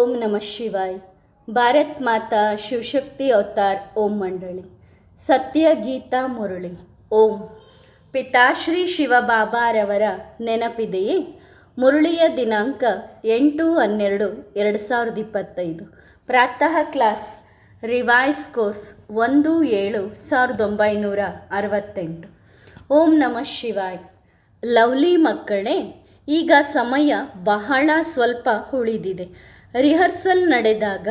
ಓಂ ನಮಃ ಶಿವಾಯ್. ಭಾರತ್ ಮಾತಾ ಶಿವಶಕ್ತಿ ಅವತಾರ್ ಓಂ ಮಂಡಳಿ. ಸತ್ಯ ಗೀತಾ ಮುರಳಿ. ಓಂ. ಪಿತಾಶ್ರೀ ಶಿವಬಾಬಾರವರ ನೆನಪಿದೆಯೇ? ಮುರಳಿಯ ದಿನಾಂಕ ಎಂಟು ಹನ್ನೆರಡು ಎರಡು ಸಾವಿರದ ಇಪ್ಪತ್ತೈದು. ಪ್ರಾತಃ ಕ್ಲಾಸ್. ರಿವೈಸ್ ಕೋರ್ಸ್ ಒಂದು ಏಳು ಸಾವಿರದ ಒಂಬೈನೂರ ಅರವತ್ತೆಂಟು. ಓಂ ನಮಃ ಶಿವಾಯ್. ಲವ್ಲಿ ಮಕ್ಕಳೇ, ಈಗ ಸಮಯ ಬಹಳ ಸ್ವಲ್ಪ ಉಳಿದಿದೆ. ರಿಹರ್ಸಲ್ ನಡೆದಾಗ,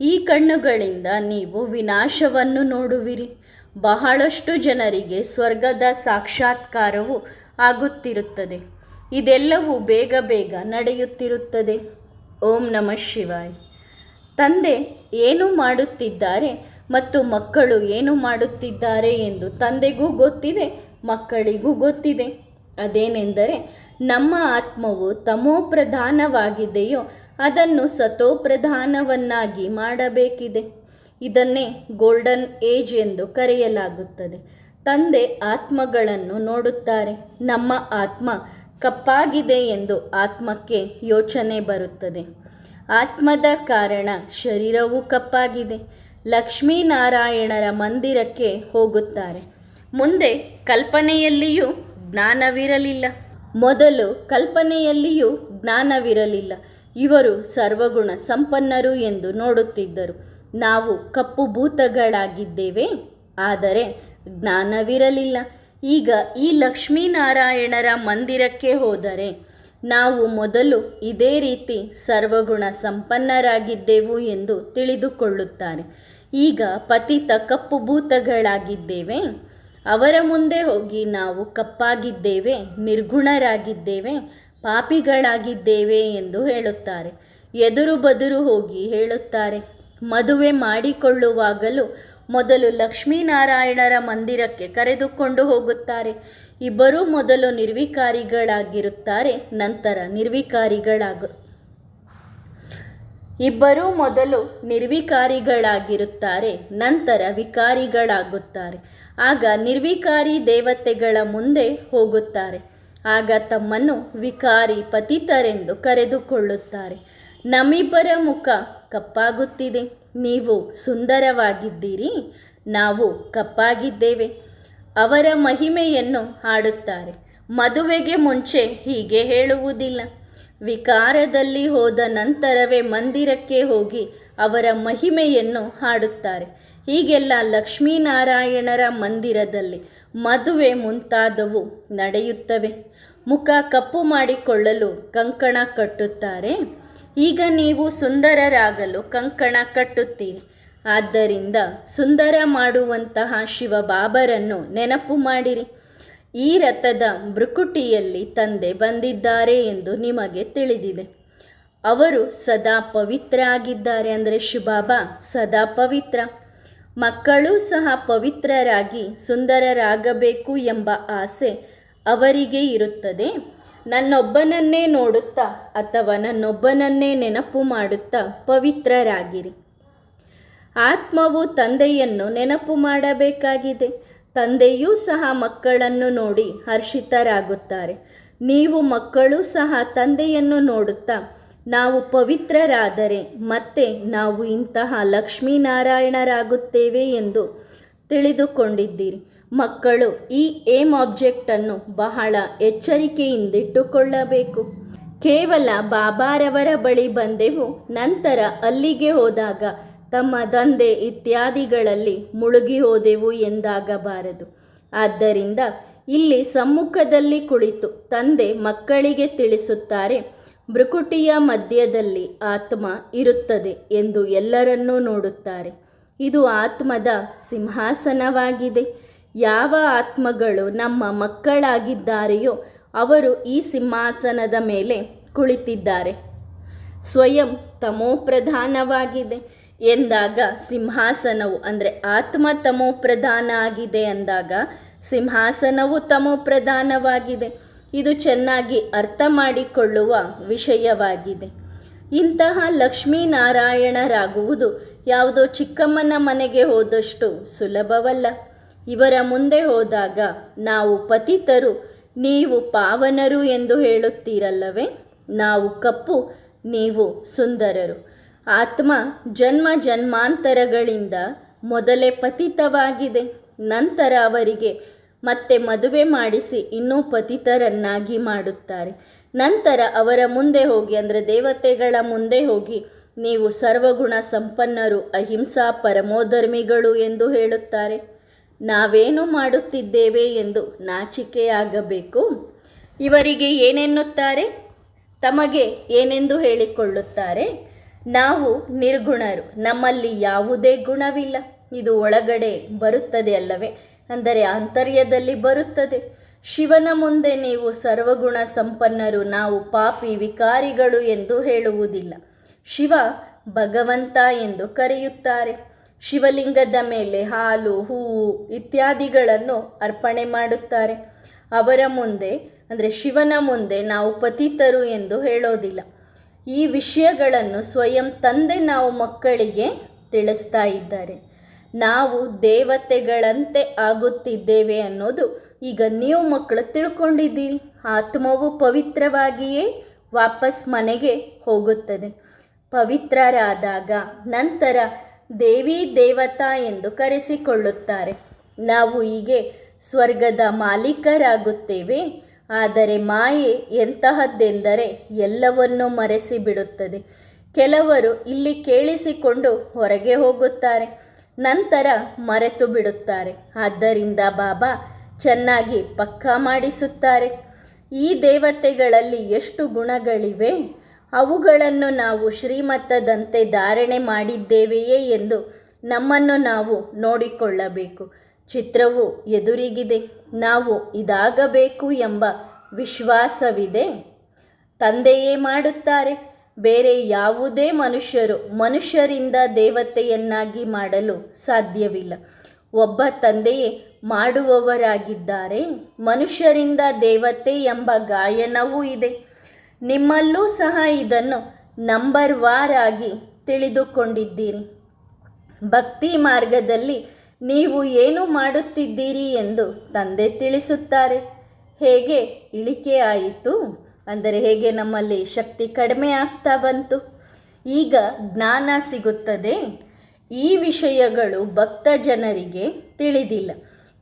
ಈ ಕಣ್ಣುಗಳಿಂದ ನೀವು ವಿನಾಶವನ್ನು ನೋಡುವಿರಿ. ಬಹಳಷ್ಟು ಜನರಿಗೆ ಸ್ವರ್ಗದ ಸಾಕ್ಷಾತ್ಕಾರವು ಆಗುತ್ತಿರುತ್ತದೆ. ಇದೆಲ್ಲವೂ ಬೇಗ ಬೇಗ ನಡೆಯುತ್ತಿರುತ್ತದೆ. ಓಂ ನಮಃ ಶಿವಾಯ್. ತಂದೆ ಏನು ಮಾಡುತ್ತಿದ್ದಾರೆ ಮತ್ತು ಮಕ್ಕಳು ಏನು ಮಾಡುತ್ತಿದ್ದಾರೆ ಎಂದು ತಂದೆಗೂ ಗೊತ್ತಿದೆ, ಮಕ್ಕಳಿಗೂ ಗೊತ್ತಿದೆ. ಅದೇನೆಂದರೆ, ನಮ್ಮ ಆತ್ಮವು ತಮೋಪ್ರಧಾನವಾಗಿದೆಯೋ ಅದನ್ನು ಸತೋಪ್ರಧಾನವನ್ನಾಗಿ ಮಾಡಬೇಕಿದೆ. ಇದನ್ನೇ ಗೋಲ್ಡನ್ ಏಜ್ ಎಂದು ಕರೆಯಲಾಗುತ್ತದೆ. ತಂದೆ ಆತ್ಮಗಳನ್ನು ನೋಡುತ್ತಾರೆ. ನಮ್ಮ ಆತ್ಮ ಕಪ್ಪಾಗಿದೆ ಎಂದು ಆತ್ಮಕ್ಕೆ ಯೋಚನೆ ಬರುತ್ತದೆ. ಆತ್ಮದ ಕಾರಣ ಶರೀರವೂ ಕಪ್ಪಾಗಿದೆ. ಲಕ್ಷ್ಮೀನಾರಾಯಣರ ಮಂದಿರಕ್ಕೆ ಹೋಗುತ್ತಾರೆ. ಮುಂದೆ ಕಲ್ಪನೆಯಲ್ಲಿಯೂ ಜ್ಞಾನವಿರಲಿಲ್ಲ. ಮೊದಲು ಕಲ್ಪನೆಯಲ್ಲಿಯೂ ಜ್ಞಾನವಿರಲಿಲ್ಲ. ಇವರು ಸರ್ವಗುಣ ಸಂಪನ್ನರು ಎಂದು ನೋಡುತ್ತಿದ್ದರು. ನಾವು ಕಪ್ಪು ಭೂತಗಳಾಗಿದ್ದೇವೆ ಆದರೆ ಜ್ಞಾನವಿರಲಿಲ್ಲ. ಈಗ ಈ ಲಕ್ಷ್ಮೀನಾರಾಯಣರ ಮಂದಿರಕ್ಕೆ ಹೋದರೆ ನಾವು ಮೊದಲು ಇದೇ ರೀತಿ ಸರ್ವಗುಣ ಸಂಪನ್ನರಾಗಿದ್ದೆವು ಎಂದು ತಿಳಿದುಕೊಳ್ಳುತ್ತಾರೆ. ಈಗ ಪತಿತ ಕಪ್ಪು ಭೂತಗಳಾಗಿದ್ದೇವೆ ಅವರ ಮುಂದೆ ಹೋಗಿ ನಾವು ಕಪ್ಪಾಗಿದ್ದೇವೆ, ನಿರ್ಗುಣರಾಗಿದ್ದೇವೆ ಪಾಪಿಗಳಾಗಿದ್ದೇವೆ ಎಂದು ಹೇಳುತ್ತಾರೆ. ಎದುರು ಬದುರು ಹೋಗಿ ಹೇಳುತ್ತಾರೆ. ಮದುವೆ ಮಾಡಿಕೊಳ್ಳುವಾಗಲೂ ಮೊದಲು ಲಕ್ಷ್ಮೀನಾರಾಯಣರ ಮಂದಿರಕ್ಕೆ ಕರೆದುಕೊಂಡು ಹೋಗುತ್ತಾರೆ. ಇಬ್ಬರೂ ಮೊದಲು ನಿರ್ವಿಕಾರಿಗಳಾಗಿರುತ್ತಾರೆ, ನಂತರ ನಿರ್ವಿಕಾರಿಗಳಾಗ. ಇಬ್ಬರೂ ಮೊದಲು ನಿರ್ವಿಕಾರಿಗಳಾಗಿರುತ್ತಾರೆ, ನಂತರ ವಿಕಾರಿಗಳಾಗುತ್ತಾರೆ. ಆಗ ನಿರ್ವಿಕಾರಿ ದೇವತೆಗಳ ಮುಂದೆ ಹೋಗುತ್ತಾರೆ. ಆಗ ತಮ್ಮನ್ನು ವಿಕಾರಿ ಪತಿತರೆಂದು ಕರೆದುಕೊಳ್ಳುತ್ತಾರೆ. ನಮ್ಮಿಬ್ಬರ ಮುಖ ಕಪ್ಪಾಗುತ್ತಿದೆ. ನೀವು ಸುಂದರವಾಗಿದ್ದೀರಿ. ನಾವು ಕಪ್ಪಾಗಿದ್ದೇವೆ. ಅವರ ಮಹಿಮೆಯನ್ನು ಹಾಡುತ್ತಾರೆ. ಮದುವೆಗೆ ಮುಂಚೆ ಹೀಗೆ ಹೇಳುವುದಿಲ್ಲ. ವಿಕಾರದಲ್ಲಿ ಹೋದ ನಂತರವೇ ಮಂದಿರಕ್ಕೆ ಹೋಗಿ ಅವರ ಮಹಿಮೆಯನ್ನು ಹಾಡುತ್ತಾರೆ. ಹೀಗೆಲ್ಲ ಲಕ್ಷ್ಮೀನಾರಾಯಣರ ಮಂದಿರದಲ್ಲಿ ಮದುವೆ ಮುಂತಾದವು ನಡೆಯುತ್ತವೆ. ಮುಖ ಕಪ್ಪು ಮಾಡಿಕೊಳ್ಳಲು ಕಂಕಣ ಕಟ್ಟುತ್ತಾರೆ. ಈಗ ನೀವು ಸುಂದರರಾಗಲು ಕಂಕಣ ಕಟ್ಟುತ್ತೀರಿ. ಆದ್ದರಿಂದ ಸುಂದರ ಮಾಡುವಂತಹ ಶಿವಬಾಬರನ್ನು ನೆನಪು ಮಾಡಿರಿ. ಈ ರಥದ ಮೃಕುಟಿಯಲ್ಲಿ ತಂದೆ ಬಂದಿದ್ದಾರೆ ಎಂದು ನಿಮಗೆ ತಿಳಿದಿದೆ. ಅವರು ಸದಾ ಪವಿತ್ರ ಆಗಿದ್ದಾರೆ ಅಂದರೆ ಶಿವಬಾಬಾ ಸದಾ ಪವಿತ್ರ. ಮಕ್ಕಳೂ ಸಹ ಪವಿತ್ರರಾಗಿ ಸುಂದರರಾಗಬೇಕು ಎಂಬ ಆಸೆ ಅವರಿಗೆ ಇರುತ್ತದೆ. ನನ್ನೊಬ್ಬನನ್ನೇ ನೋಡುತ್ತಾ ಅಥವಾ ನನ್ನೊಬ್ಬನನ್ನೇ ನೆನಪು ಮಾಡುತ್ತಾ ಪವಿತ್ರರಾಗಿರಿ. ಆತ್ಮವು ತಂದೆಯನ್ನು ನೆನಪು ಮಾಡಬೇಕಾಗಿದೆ. ತಂದೆಯೂ ಸಹ ಮಕ್ಕಳನ್ನು ನೋಡಿ ಹರ್ಷಿತರಾಗುತ್ತಾರೆ. ನೀವು ಮಕ್ಕಳು ಸಹ ತಂದೆಯನ್ನು ನೋಡುತ್ತಾ ನಾವು ಪವಿತ್ರರಾದರೆ ಮತ್ತೆ ನಾವು ಇಂತಹ ಲಕ್ಷ್ಮೀನಾರಾಯಣರಾಗುತ್ತೇವೆ ಎಂದು ತಿಳಿದುಕೊಂಡಿದ್ದೀರಿ. ಮಕ್ಕಳು ಈ ಏಮ್ ಆಬ್ಜೆಕ್ಟನ್ನು ಬಹಳ ಎಚ್ಚರಿಕೆಯಿಂದಿಟ್ಟುಕೊಳ್ಳಬೇಕು. ಕೇವಲ ಬಾಬಾರವರ ಬಳಿ ಬಂದೆವು, ನಂತರ ಅಲ್ಲಿಗೆ ಹೋದಾಗ ತಮ್ಮ ದಂಧೆ ಇತ್ಯಾದಿಗಳಲ್ಲಿ ಮುಳುಗಿ ಹೋದೆವು ಎಂದಾಗಬಾರದು. ಆದ್ದರಿಂದ ಇಲ್ಲಿ ಸಮ್ಮುಖದಲ್ಲಿ ಕುಳಿತು ತಂದೆ ಮಕ್ಕಳಿಗೆ ತಿಳಿಸುತ್ತಾರೆ ಭೃಕುಟಿಯ ಮಧ್ಯದಲ್ಲಿ ಆತ್ಮ ಇರುತ್ತದೆ ಎಂದು ಎಲ್ಲರನ್ನೂ ನೋಡುತ್ತಾರೆ. ಇದು ಆತ್ಮದ ಸಿಂಹಾಸನವಾಗಿದೆ. ಯಾವ ಆತ್ಮಗಳು ನಮ್ಮ ಮಕ್ಕಳಾಗಿದ್ದಾರೆಯೋ ಅವರು ಈ ಸಿಂಹಾಸನದ ಮೇಲೆ ಕುಳಿತಿದ್ದಾರೆ. ಸ್ವಯಂ ತಮೋಪ್ರಧಾನವಾಗಿದೆ ಎಂದಾಗ ಸಿಂಹಾಸನವು, ಅಂದರೆ ಆತ್ಮ ತಮೋಪ್ರಧಾನ ಆಗಿದೆ ಅಂದಾಗ ಸಿಂಹಾಸನವು ತಮೋಪ್ರಧಾನವಾಗಿದೆ. ಇದು ಚೆನ್ನಾಗಿ ಅರ್ಥ ಮಾಡಿಕೊಳ್ಳುವ ವಿಷಯವಾಗಿದೆ. ಇಂತಹ ಲಕ್ಷ್ಮೀನಾರಾಯಣರಾಗುವುದು ಯಾವುದೋ ಚಿಕ್ಕಮ್ಮನ ಮನೆಗೆ ಹೋದಷ್ಟು ಸುಲಭವಲ್ಲ. ಇವರ ಮುಂದೆ ಹೋದಾಗ ನಾವು ಪತಿತರು, ನೀವು ಪಾವನರು ಎಂದು ಹೇಳುತ್ತೀರಲ್ಲವೇ? ನಾವು ಕಪ್ಪು, ನೀವು ಸುಂದರರು. ಆತ್ಮ ಜನ್ಮ ಜನ್ಮಾಂತರಗಳಿಂದ ಮೊದಲೇ ಪತಿತವಾಗಿದೆ. ನಂತರ ಅವರಿಗೆ ಮತ್ತೆ ಮದುವೆ ಮಾಡಿಸಿ ಇನ್ನೂ ಪತಿತರನ್ನಾಗಿ ಮಾಡುತ್ತಾರೆ. ನಂತರ ಅವರ ಮುಂದೆ ಹೋಗಿ, ಅಂದರೆ ದೇವತೆಗಳ ಮುಂದೆ ಹೋಗಿ, ನೀವು ಸರ್ವಗುಣ ಸಂಪನ್ನರು, ಅಹಿಂಸಾ ಪರಮೋಧರ್ಮಿಗಳು ಎಂದು ಹೇಳುತ್ತಾರೆ. ನಾವೇನು ಮಾಡುತ್ತಿದ್ದೇವೆ ಎಂದು ನಾಚಿಕೆಯಾಗಬೇಕು? ಇವರಿಗೆ ಏನೆನ್ನುತ್ತಾರೆ? ತಮಗೆ ಏನೆಂದು ಹೇಳಿಕೊಳ್ಳುತ್ತಾರೆ? ನಾವು ನಿರ್ಗುಣರು, ನಮ್ಮಲ್ಲಿ ಯಾವುದೇ ಗುಣವಿಲ್ಲ. ಇದು ಒಳಗಡೆ ಬರುತ್ತದೆ ಅಲ್ಲವೇ? ಅಂದರೆ ಆಂತರ್ಯದಲ್ಲಿ ಬರುತ್ತದೆ. ಶಿವನ ಮುಂದೆ ನೀವು ಸರ್ವಗುಣ ಸಂಪನ್ನರು, ನಾವು ಪಾಪಿ ವಿಕಾರಿಗಳು ಎಂದು ಹೇಳುವುದಿಲ್ಲ. ಶಿವ ಭಗವಂತ ಎಂದು ಕರೆಯುತ್ತಾರೆ. ಶಿವಲಿಂಗದ ಮೇಲೆ ಹಾಲು, ಹೂವು ಇತ್ಯಾದಿಗಳನ್ನು ಅರ್ಪಣೆ ಮಾಡುತ್ತಾರೆ. ಅವರ ಮುಂದೆ, ಅಂದರೆ ಶಿವನ ಮುಂದೆ ನಾವು ಪತಿತರು ಎಂದು ಹೇಳೋದಿಲ್ಲ. ಈ ವಿಷಯಗಳನ್ನು ಸ್ವಯಂ ತಂದೆ ನಾವು ಮಕ್ಕಳಿಗೆ ತಿಳಿಸ್ತಾ ಇದ್ದಾರೆ. ನಾವು ದೇವತೆಗಳಂತೆ ಆಗುತ್ತಿದ್ದೇವೆ ಅನ್ನೋದು ಈಗ ನೀವು ಮಕ್ಕಳು ತಿಳ್ಕೊಂಡಿದ್ದೀರಿ. ಆತ್ಮವು ಪವಿತ್ರವಾಗಿಯೇ ವಾಪಸ್ ಮನೆಗೆ ಹೋಗುತ್ತದೆ. ಪವಿತ್ರರಾದಾಗ ನಂತರ ದೇವಿ ದೇವತಾ ಎಂದು ಕರೆಸಿಕೊಳ್ಳುತ್ತಾರೆ. ನಾವು ಹೀಗೆ ಸ್ವರ್ಗದ ಮಾಲೀಕರಾಗುತ್ತೇವೆ. ಆದರೆ ಮಾಯೆ ಎಂತಹದ್ದೆಂದರೆ ಎಲ್ಲವನ್ನೂ ಮರೆಸಿ ಬಿಡುತ್ತದೆ ಕೆಲವರು ಇಲ್ಲಿ ಕೇಳಿಸಿಕೊಂಡು ಹೊರಗೆ ಹೋಗುತ್ತಾರೆ. ನಂತರ ಮರೆತು ಬಿಡುತ್ತಾರೆ ಆದ್ದರಿಂದ ಬಾಬಾ ಚೆನ್ನಾಗಿ ಪಕ್ಕಾ ಮಾಡಿಸುತ್ತಾರೆ. ಈ ದೇವತೆಗಳಲ್ಲಿ ಎಷ್ಟು ಗುಣಗಳಿವೆ? ಅವುಗಳನ್ನು ನಾವು ಶ್ರೀಮತ್ತದಂತೆ ಧಾರಣೆ ಮಾಡಿದ್ದೇವೆಯೇ ಎಂದು ನಮ್ಮನ್ನು ನಾವು ನೋಡಿಕೊಳ್ಳಬೇಕು. ಚಿತ್ರವು ಎದುರಿಗಿದೆ. ನಾವು ಇದಾಗಬೇಕು ಎಂಬ ವಿಶ್ವಾಸವಿದೆ. ತಂದೆಯೇ ಮಾಡುತ್ತಾರೆ. ಬೇರೆ ಯಾವುದೇ ಮನುಷ್ಯರು ಮನುಷ್ಯರಿಂದ ದೇವತೆಯನ್ನಾಗಿ ಮಾಡಲು ಸಾಧ್ಯವಿಲ್ಲ. ಒಬ್ಬ ತಂದೆಯೇ ಮಾಡುವವರಾಗಿದ್ದಾರೆ. ಮನುಷ್ಯರಿಂದ ದೇವತೆ ಎಂಬ ಗಾಯನವೂ ಇದೆ. ನಿಮ್ಮಲ್ಲೂ ಸಹ ಇದನ್ನು ನಂಬರ್ ವಾರ್ ಆಗಿ ತಿಳಿದುಕೊಂಡಿದ್ದೀರಿ. ಭಕ್ತಿ ಮಾರ್ಗದಲ್ಲಿ ನೀವು ಏನು ಮಾಡುತ್ತಿದ್ದೀರಿ ಎಂದು ತಂದೆ ತಿಳಿಸುತ್ತಾರೆ. ಹೇಗೆ? ಇಳಿಕೆ ಆಯಿತು. ಅಂದರೆ ಹೇಗೆ ನಮ್ಮಲ್ಲಿ ಶಕ್ತಿ ಕಡಿಮೆ ಆಗ್ತಾ ಬಂತು. ಈಗ ಜ್ಞಾನ ಸಿಗುತ್ತದೆ. ಈ ವಿಷಯಗಳು ಭಕ್ತ ಜನರಿಗೆ ತಿಳಿದಿಲ್ಲ.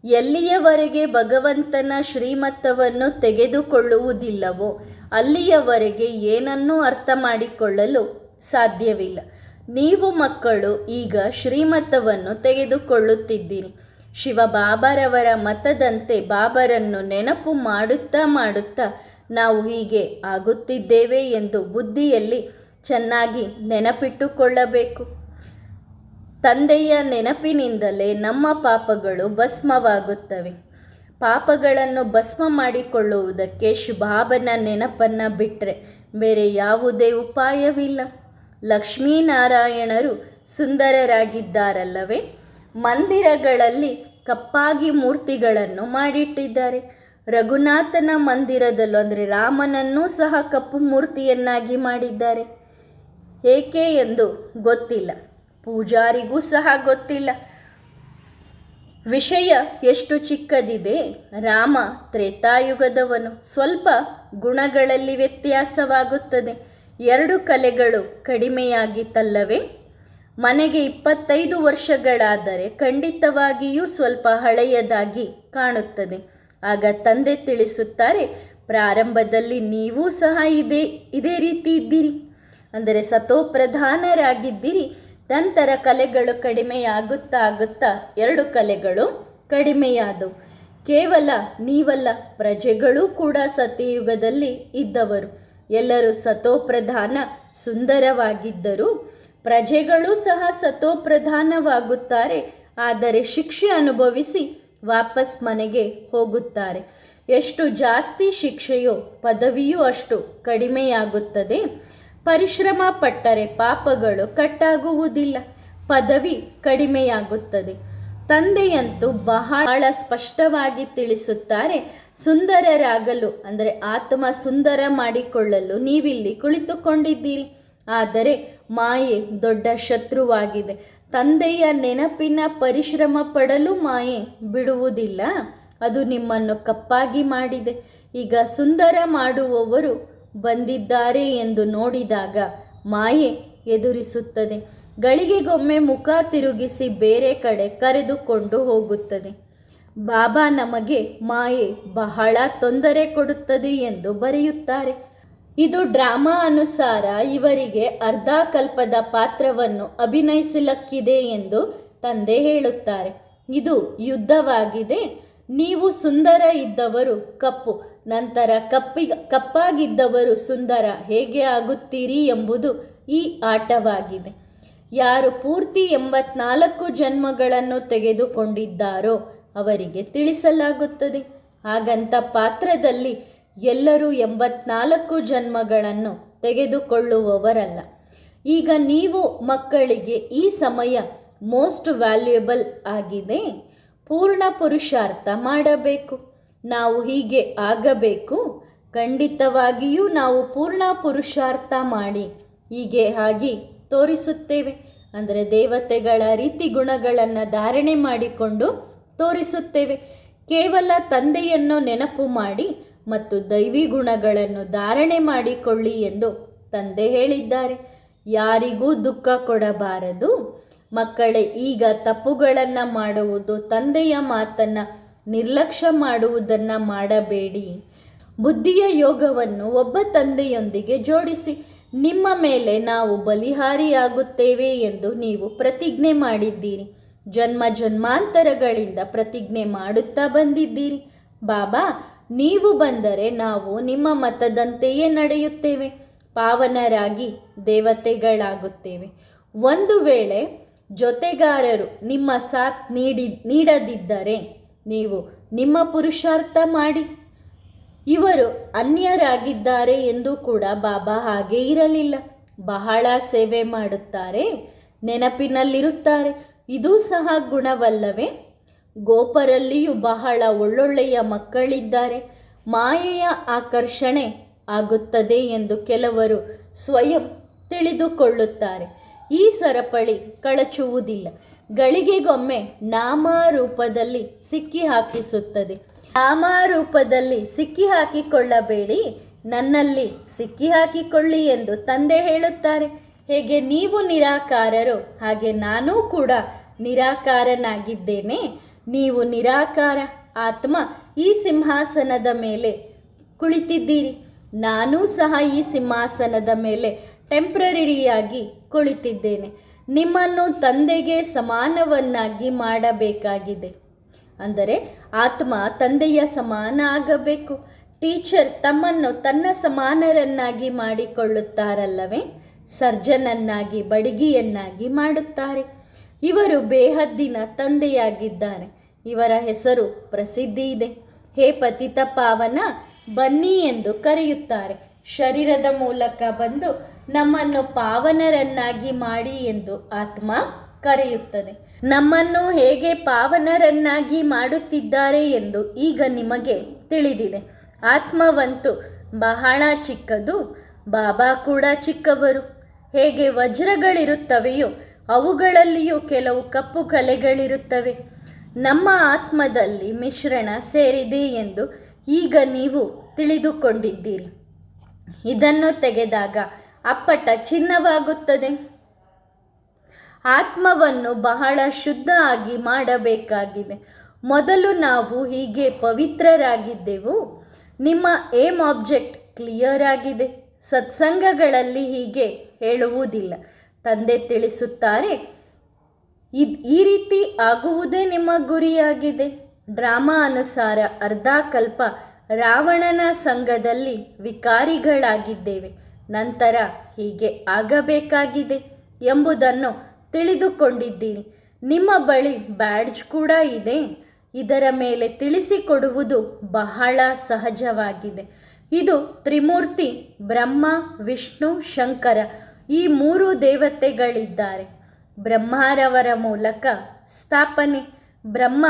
ಎಲ್ಲಿಯವರೆಗೆ ಭಗವಂತನ ಶ್ರೀಮತ್ತವನ್ನು ತೆಗೆದುಕೊಳ್ಳುವುದಿಲ್ಲವೋ ಅಲ್ಲಿಯವರೆಗೆ ಏನನ್ನೂ ಅರ್ಥ ಮಾಡಿಕೊಳ್ಳಲು ಸಾಧ್ಯವಿಲ್ಲ. ನೀವು ಮಕ್ಕಳು, ಈಗ ಶ್ರೀಮತವನ್ನು ತೆಗೆದುಕೊಳ್ಳುತ್ತಿದ್ದೀರಿ. ಶಿವ ಬಾಬರವರ ಮತದಂತೆ ಬಾಬರನ್ನು ನೆನಪು ಮಾಡುತ್ತಾ ಮಾಡುತ್ತಾ ನಾವು ಹೀಗೆ ಆಗುತ್ತಿದ್ದೇವೆ ಎಂದು ಬುದ್ಧಿಯಲ್ಲಿ ಚೆನ್ನಾಗಿ ನೆನಪಿಟ್ಟುಕೊಳ್ಳಬೇಕು. ತಂದೆಯ ನೆನಪಿನಿಂದಲೇ ನಮ್ಮ ಪಾಪಗಳು ಭಸ್ಮವಾಗುತ್ತವೆ. ಪಾಪಗಳನ್ನು ಭಸ್ಮ ಮಾಡಿಕೊಳ್ಳುವುದಕ್ಕೆ ಶುಭಾಬನ ನೆನಪನ್ನು ಬಿಟ್ಟರೆ ಬೇರೆ ಯಾವುದೇ ಉಪಾಯವಿಲ್ಲ. ಲಕ್ಷ್ಮೀನಾರಾಯಣರು ಸುಂದರರಾಗಿದ್ದಾರಲ್ಲವೇ? ಮಂದಿರಗಳಲ್ಲಿ ಕಪ್ಪಾಗಿ ಮೂರ್ತಿಗಳನ್ನು ಮಾಡಿಟ್ಟಿದ್ದಾರೆ. ರಘುನಾಥನ ಮಂದಿರದಲ್ಲೂ ಅಂದರೆ ರಾಮನನ್ನೂ ಸಹ ಕಪ್ಪು ಮೂರ್ತಿಯನ್ನಾಗಿ ಮಾಡಿದ್ದಾರೆ. ಏಕೆ ಎಂದು ಗೊತ್ತಿಲ್ಲ. ಪೂಜಾರಿಗೂ ಸಹ ಗೊತ್ತಿಲ್ಲ. ವಿಷಯ ಎಷ್ಟು ಚಿಕ್ಕದಿದೆ? ರಾಮ ತ್ರೇತಾಯುಗದವನು ಸ್ವಲ್ಪ ಗುಣಗಳಲ್ಲಿ ವ್ಯತ್ಯಾಸವಾಗುತ್ತದೆ. ಎರಡು ಕಲೆಗಳು ಕಡಿಮೆಯಾಗಿತ್ತಲ್ಲವೇ ಮನೆಗೆ ಇಪ್ಪತ್ತೈದು ವರ್ಷಗಳಾದರೆ ಖಂಡಿತವಾಗಿಯೂ ಸ್ವಲ್ಪ ಹಳೆಯದಾಗಿ ಕಾಣುತ್ತದೆ. ಆಗ ತಂದೆ ತಿಳಿಸುತ್ತಾರೆ, ಪ್ರಾರಂಭದಲ್ಲಿ ನೀವೂ ಸಹ ಇದೇ ಇದೇ ರೀತಿ ಇದ್ದೀರಿ. ಅಂದರೆ ಸತೋಪ್ರಧಾನರಾಗಿದ್ದೀರಿ. ನಂತರ ಕಲೆಗಳು ಕಡಿಮೆಯಾಗುತ್ತಾ ಆಗುತ್ತಾ ಎರಡು ಕಲೆಗಳು ಕಡಿಮೆಯಾದವು. ಕೇವಲ ನೀವಲ್ಲ, ಪ್ರಜೆಗಳೂ ಕೂಡ ಸತಿಯುಗದಲ್ಲಿ ಇದ್ದವರು. ಎಲ್ಲರೂ ಸತೋಪ್ರಧಾನ ಸುಂದರವಾಗಿದ್ದರು. ಪ್ರಜೆಗಳು ಸಹ ಸತೋಪ್ರಧಾನವಾಗುತ್ತಾರೆ, ಆದರೆ ಶಿಕ್ಷೆ ಅನುಭವಿಸಿ ವಾಪಸ್ ಮನೆಗೆ ಹೋಗುತ್ತಾರೆ. ಎಷ್ಟು ಜಾಸ್ತಿ ಶಿಕ್ಷೆಯೋ, ಪದವಿಯೂ ಅಷ್ಟು ಕಡಿಮೆಯಾಗುತ್ತದೆ. ಪರಿಶ್ರಮ ಪಟ್ಟರೆ ಪಾಪಗಳು ಕಟ್ಟಾಗುವುದಿಲ್ಲ. ಪದವಿ ಕಡಿಮೆಯಾಗುತ್ತದೆ. ತಂದೆಯಂತೂ ಬಹಳ ಸ್ಪಷ್ಟವಾಗಿ ತಿಳಿಸುತ್ತಾರೆ, ಸುಂದರರಾಗಲು, ಅಂದರೆ ಆತ್ಮ ಸುಂದರ ಮಾಡಿಕೊಳ್ಳಲು ನೀವಿಲ್ಲಿ ಕುಳಿತುಕೊಂಡಿದ್ದೀರಿ. ಆದರೆ ಮಾಯೆ ದೊಡ್ಡ ಶತ್ರುವಾಗಿದೆ. ತಂದೆಯ ನೆನಪಿನ ಪರಿಶ್ರಮ ಪಡಲು ಮಾಯೆ ಬಿಡುವುದಿಲ್ಲ. ಅದು ನಿಮ್ಮನ್ನು ಕಪ್ಪಾಗಿ ಮಾಡಿದೆ. ಈಗ ಸುಂದರ ಮಾಡುವವರು ಬಂದಿದ್ದಾರೆ ಎಂದು ನೋಡಿದಾಗ ಮಾಯೆ ಎದುರಿಸುತ್ತದೆ. ಗಳಿಗೆಗೊಮ್ಮೆ ಮುಖ ತಿರುಗಿಸಿ ಬೇರೆ ಕಡೆ ಕರೆದುಕೊಂಡು ಹೋಗುತ್ತದೆ. ಬಾಬಾ ನಮಗೆ ಮಾಯೆ ಬಹಳ ತೊಂದರೆ ಕೊಡುತ್ತದೆ ಎಂದು ಬರೆಯುತ್ತಾರೆ. ಇದು ಡ್ರಾಮಾ ಅನುಸಾರ ಇವರಿಗೆ ಅರ್ಧ ಕಲ್ಪದ ಪಾತ್ರವನ್ನು ಅಭಿನಯಿಸಲಕ್ಕಿದೆ ಎಂದು ತಂದೆ ಹೇಳುತ್ತಾರೆ. ಇದು ಯುದ್ಧವಾಗಿದೆ. ನೀವು ಸುಂದರ ಇದ್ದವರು ಕಪ್ಪು. ನಂತರ ಕಪ್ಪಿ ಕಪ್ಪಾಗಿದ್ದವರು ಸುಂದರ ಹೇಗೆ ಆಗುತ್ತೀರಿ ಎಂಬುದು ಈ ಆಟವಾಗಿದೆ. ಯಾರು ಪೂರ್ತಿ ಎಂಬತ್ನಾಲ್ಕು ಜನ್ಮಗಳನ್ನು ತೆಗೆದುಕೊಂಡಿದ್ದಾರೋ ಅವರಿಗೆ ತಿಳಿಸಲಾಗುತ್ತದೆ. ಹಾಗಂತ ಪಾತ್ರದಲ್ಲಿ ಎಲ್ಲರೂ ಎಂಬತ್ನಾಲ್ಕು ಜನ್ಮಗಳನ್ನು ತೆಗೆದುಕೊಳ್ಳುವವರಲ್ಲ. ಈಗ ನೀವು ಮಕ್ಕಳಿಗೆ ಈ ಸಮಯ ಮೋಸ್ಟ್ ವ್ಯಾಲ್ಯೂಯಬಲ್ ಆಗಿದೆ. ಪೂರ್ಣ ಪುರುಷಾರ್ಥ ಮಾಡಬೇಕು. ನಾವು ಹೀಗೆ ಆಗಬೇಕು. ಖಂಡಿತವಾಗಿಯೂ ನಾವು ಪೂರ್ಣ ಪುರುಷಾರ್ಥ ಮಾಡಿ ಹೀಗೆ ಆಗಿ ತೋರಿಸುತ್ತೇವೆ. ಅಂದರೆ ದೇವತೆಗಳ ರೀತಿ ಗುಣಗಳನ್ನು ಧಾರಣೆ ಮಾಡಿಕೊಂಡು ತೋರಿಸುತ್ತೇವೆ. ಕೇವಲ ತಂದೆಯನ್ನು ನೆನಪು ಮಾಡಿ ಮತ್ತು ದೈವಿ ಗುಣಗಳನ್ನು ಧಾರಣೆ ಮಾಡಿಕೊಳ್ಳಿ ಎಂದು ತಂದೆ ಹೇಳಿದ್ದಾರೆ. ಯಾರಿಗೂ ದುಃಖ ಕೊಡಬಾರದು. ಮಕ್ಕಳೇ, ಈಗ ತಪ್ಪುಗಳನ್ನು ಮಾಡುವುದು ತಂದೆಯ ಮಾತನ್ನು ನಿರ್ಲಕ್ಷ್ಯ ಮಾಡುವುದನ್ನು ಮಾಡಬೇಡಿ. ಬುದ್ಧಿಯ ಯೋಗವನ್ನು ಒಬ್ಬ ತಂದೆಯೊಂದಿಗೆ ಜೋಡಿಸಿ, ನಿಮ್ಮ ಮೇಲೆ ನಾವು ಬಲಿಹಾರಿಯಾಗುತ್ತೇವೆ ಎಂದು ನೀವು ಪ್ರತಿಜ್ಞೆ ಮಾಡಿದ್ದೀರಿ. ಜನ್ಮ ಜನ್ಮಾಂತರಗಳಿಂದ ಪ್ರತಿಜ್ಞೆ ಮಾಡುತ್ತಾ ಬಂದಿದ್ದೀರಿ. ಬಾಬಾ, ನೀವು ಬಂದರೆ ನಾವು ನಿಮ್ಮ ಮತದಂತೆಯೇ ನಡೆಯುತ್ತೇವೆ. ಪಾವನರಾಗಿ ದೇವತೆಗಳಾಗುತ್ತೇವೆ. ಒಂದು ವೇಳೆ ಜೊತೆಗಾರರು ನಿಮ್ಮ ಸಾಥ್ ನೀಡಿ, ನೀಡದಿದ್ದರೆ ನೀವು ನಿಮ್ಮ ಪುರುಷಾರ್ಥ ಮಾಡಿ. ಇವರು ಅನ್ಯರಾಗಿದ್ದಾರೆ ಎಂದು ಕೂಡ ಬಾಬಾ ಹಾಗೆ ಇರಲಿಲ್ಲ. ಬಹಳ ಸೇವೆ ಮಾಡುತ್ತಾರೆ, ನೆನಪಿನಲ್ಲಿರುತ್ತಾರೆ. ಇದು ಸಹ ಗುಣವಲ್ಲವೇ? ಗೋಪರಲ್ಲಿಯೂ ಬಹಳ ಒಳ್ಳೊಳ್ಳೆಯ ಮಕ್ಕಳಿದ್ದಾರೆ. ಮಾಯೆಯ ಆಕರ್ಷಣೆ ಆಗುತ್ತದೆ ಎಂದು ಕೆಲವರು ಸ್ವಯಂ ತಿಳಿದುಕೊಳ್ಳುತ್ತಾರೆ. ಈ ಸರಪಳಿ ಕಳಚುವುದಿಲ್ಲ. ಗಳಿಗೆಗೊಮ್ಮೆ ನಾಮರೂಪದಲ್ಲಿ ಸಿಕ್ಕಿ ಹಾಕಿಸುತ್ತದೆ ನಾಮರೂಪದಲ್ಲಿ ಸಿಕ್ಕಿ ಹಾಕಿಕೊಳ್ಳಬೇಡಿ ನನ್ನಲ್ಲಿ ಸಿಕ್ಕಿ ಹಾಕಿಕೊಳ್ಳಿ ಎಂದು ತಂದೆ ಹೇಳುತ್ತಾರೆ. ಹೇಗೆ ನೀವು ನಿರಾಕಾರರು, ಹಾಗೆ ನಾನೂ ಕೂಡ ನಿರಾಕಾರನಾಗಿದ್ದೇನೆ. ನೀವು ನಿರಾಕಾರ ಆತ್ಮ ಈ ಸಿಂಹಾಸನದ ಮೇಲೆ ಕುಳಿತಿದ್ದೀರಿ. ನಾನೂ ಸಹ ಈ ಸಿಂಹಾಸನದ ಮೇಲೆ ಟೆಂಪ್ರರಿಯಾಗಿ ಕುಳಿತಿದ್ದೇನೆ. ನಿಮ್ಮನ್ನು ತಂದೆಗೆ ಸಮಾನವನ್ನಾಗಿ ಮಾಡಬೇಕಾಗಿದೆ. ಅಂದರೆ ಆತ್ಮ ತಂದೆಯ ಸಮಾನ ಆಗಬೇಕು. ಟೀಚರ್ ತಮ್ಮನ್ನು ತನ್ನ ಸಮಾನರನ್ನಾಗಿ ಮಾಡಿಕೊಳ್ಳುತ್ತಾರಲ್ಲವೇ? ಸರ್ಜನನ್ನಾಗಿ, ಬಡಗಿಯನ್ನಾಗಿ ಮಾಡುತ್ತಾರೆ. ಇವರು ಬೇಹದ್ದಿನ ತಂದೆಯಾಗಿದ್ದಾರೆ. ಇವರ ಹೆಸರು ಪ್ರಸಿದ್ಧಿ ಇದೆ. ಹೇ ಪತಿತ ಪಾವನ, ಬನ್ನಿ ಎಂದು ಕರೆಯುತ್ತಾರೆ. ಶರೀರದ ಮೂಲಕ ಬಂದು ನಮ್ಮನ್ನು ಪಾವನರನ್ನಾಗಿ ಮಾಡಿ ಎಂದು ಆತ್ಮ ಕರೆಯುತ್ತದೆ. ನಮ್ಮನ್ನು ಹೇಗೆ ಪಾವನರನ್ನಾಗಿ ಮಾಡುತ್ತಿದ್ದಾರೆ ಎಂದು ಈಗ ನಿಮಗೆ ತಿಳಿದಿದೆ. ಆತ್ಮವಂತೂ ಬಹಳ ಚಿಕ್ಕದು, ಬಾಬಾ ಕೂಡ ಚಿಕ್ಕವರು. ಹೇಗೆ ವಜ್ರಗಳಿರುತ್ತವೆಯೋ ಅವುಗಳಲ್ಲಿಯೂ ಕೆಲವು ಕಪ್ಪು ಕಲೆಗಳಿರುತ್ತವೆ. ನಮ್ಮ ಆತ್ಮದಲ್ಲಿ ಮಿಶ್ರಣ ಸೇರಿದೆ ಎಂದು ಈಗ ನೀವು ತಿಳಿದುಕೊಂಡಿದ್ದೀರಿ. ಇದನ್ನು ತೆಗೆದಾಗ ಅಪ್ಪಟ ಚಿನ್ನವಾಗುತ್ತದೆ. ಆತ್ಮವನ್ನು ಬಹಳ ಶುದ್ಧ ಆಗಿ ಮಾಡಬೇಕಾಗಿದೆ. ಮೊದಲು ನಾವು ಹೀಗೆ ಪವಿತ್ರರಾಗಿದ್ದೆವು. ನಿಮ್ಮ ಏಮ್ ಆಬ್ಜೆಕ್ಟ್ ಕ್ಲಿಯರ್ ಆಗಿದೆ. ಸತ್ಸಂಗಗಳಲ್ಲಿ ಹೀಗೆ ಹೇಳುವುದಿಲ್ಲ. ತಂದೆ ತಿಳಿಸುತ್ತಾರೆ, ಇದು ಈ ರೀತಿ ಆಗುವುದೇ ನಿಮ್ಮ ಗುರಿಯಾಗಿದೆ. ಡ್ರಾಮಾ ಅನುಸಾರ ಅರ್ಧ ಕಲ್ಪ ರಾವಣನ ಸಂಘದಲ್ಲಿ ವಿಕಾರಿಗಳಾಗಿದ್ದೇವೆ. ನಂತರ ಹೀಗೆ ಆಗಬೇಕಾಗಿದೆ ಎಂಬುದನ್ನು ತಿಳಿದುಕೊಂಡಿದ್ದೀನಿ. ನಿಮ್ಮ ಬಳಿ ಬ್ಯಾಡ್ಜ್ ಕೂಡ ಇದೆ. ಇದರ ಮೇಲೆ ತಿಳಿಸಿಕೊಡುವುದು ಬಹಳ ಸಹಜವಾಗಿದೆ. ಇದು ತ್ರಿಮೂರ್ತಿ, ಬ್ರಹ್ಮ, ವಿಷ್ಣು, ಶಂಕರ ಈ ಮೂರು ದೇವತೆಗಳಿದ್ದಾರೆ. ಬ್ರಹ್ಮರವರ ಮೂಲಕ ಸ್ಥಾಪನೆ, ಬ್ರಹ್ಮ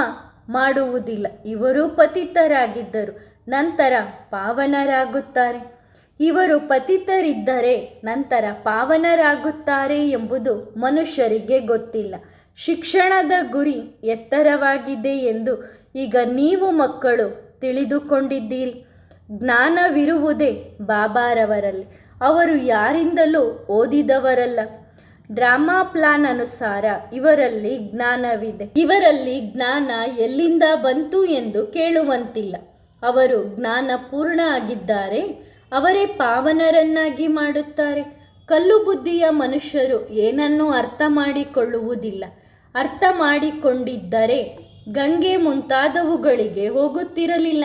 ಮಾಡುವುದಿಲ್ಲ. ಇವರು ಪತಿತರಾಗಿದ್ದರು. ನಂತರ ಪಾವನರಾಗುತ್ತಾರೆ. ಇವರು ಪತಿತರಿದ್ದರೆ ನಂತರ ಪಾವನರಾಗುತ್ತಾರೆ ಎಂಬುದು ಮನುಷ್ಯರಿಗೆ ಗೊತ್ತಿಲ್ಲ. ಶಿಕ್ಷಣದ ಗುರಿ ಎತ್ತರವಾಗಿದೆ ಎಂದು ಈಗ ನೀವು ಮಕ್ಕಳು ತಿಳಿದುಕೊಂಡಿದ್ದೀರಿ. ಜ್ಞಾನವಿರುವುದೇ ಬಾಬಾರವರಲ್ಲಿ. ಅವರು ಯಾರಿಂದಲೂ ಓದಿದವರಲ್ಲ. ಡ್ರಾಮಾ ಪ್ಲಾನ್ ಅನುಸಾರ ಇವರಲ್ಲಿ ಜ್ಞಾನವಿದೆ. ಇವರಲ್ಲಿ ಜ್ಞಾನ ಎಲ್ಲಿಂದ ಬಂತು ಎಂದು ಕೇಳುವಂತಿಲ್ಲ. ಅವರು ಜ್ಞಾನ ಪೂರ್ಣ ಆಗಿದ್ದಾರೆ. ಅವರೇ ಪಾವನರನ್ನಾಗಿ ಮಾಡುತ್ತಾರೆ. ಕಲ್ಲು ಬುದ್ಧಿಯ ಮನುಷ್ಯರು ಏನನ್ನೂ ಅರ್ಥ ಮಾಡಿಕೊಳ್ಳುವುದಿಲ್ಲ. ಅರ್ಥ ಮಾಡಿಕೊಂಡಿದ್ದರೆ ಗಂಗೆ ಮುಂತಾದವುಗಳಿಗೆ ಹೋಗುತ್ತಿರಲಿಲ್ಲ.